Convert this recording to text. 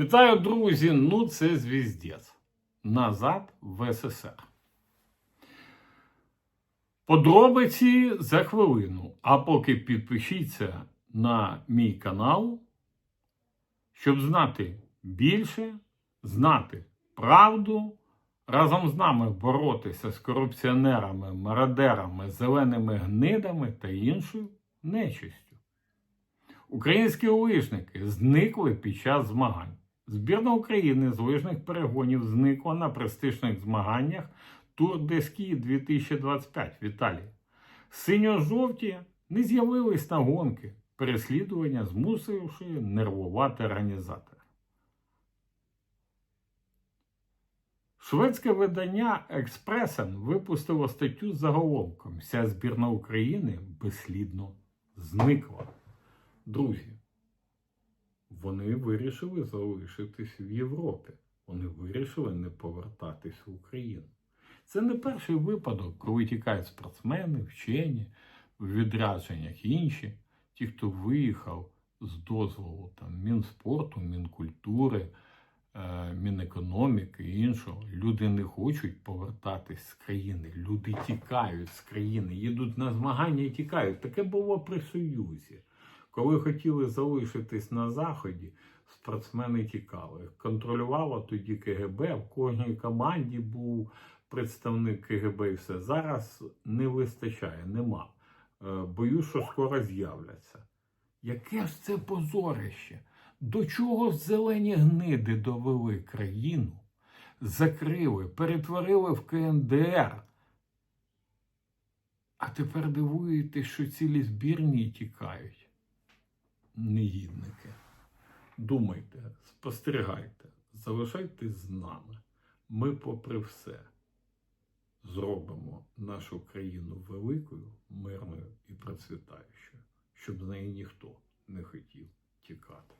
Вітаю, друзі! Ну, це звіздець. Назад в СССР. Подробиці за хвилину. А поки підпишіться на мій канал, щоб знати більше, знати правду, разом з нами боротися з корупціонерами, мародерами, зеленими гнидами та іншою нечистю. Українські лижники зникли під час змагань. Збірна України з лижних перегонів зникла на престижних змаганнях Тур де Ски 2025 в Італії. Синьо-жовті не з'явились на гонки, переслідування змусивши нервувати організатора. Шведське видання Експресен випустило статтю з заголовком Вся збірна України безслідно зникла. Друзі, вони вирішили залишитись в Європі. Вони вирішили не повертатись в Україну. Це не перший випадок, коли тікають спортсмени, вчені, в відрядженнях інші, ті, хто виїхав з дозволу там, Мінспорту, Мінкультури, е, Мінекономіки і іншого. Люди не хочуть повертатись з країни. Люди тікають з країни, їдуть на змагання і тікають. Таке було при Союзі. Коли хотіли залишитись на Заході, спортсмени тікали. Контролювало тоді КГБ, в кожній команді був представник КГБ і все. Зараз не вистачає, нема. Е, Боюсь, що скоро з'являться. Яке ж це позорище? До чого зелені гниди довели країну? Закрили, перетворили в КНДР. А тепер дивуєтесь, що цілі збірні тікають негідники. Думайте, спостерігайте, залишайтесь з нами. Ми, попри все, зробимо нашу країну великою, мирною і процвітаючою, щоб з неї ніхто не хотів тікати.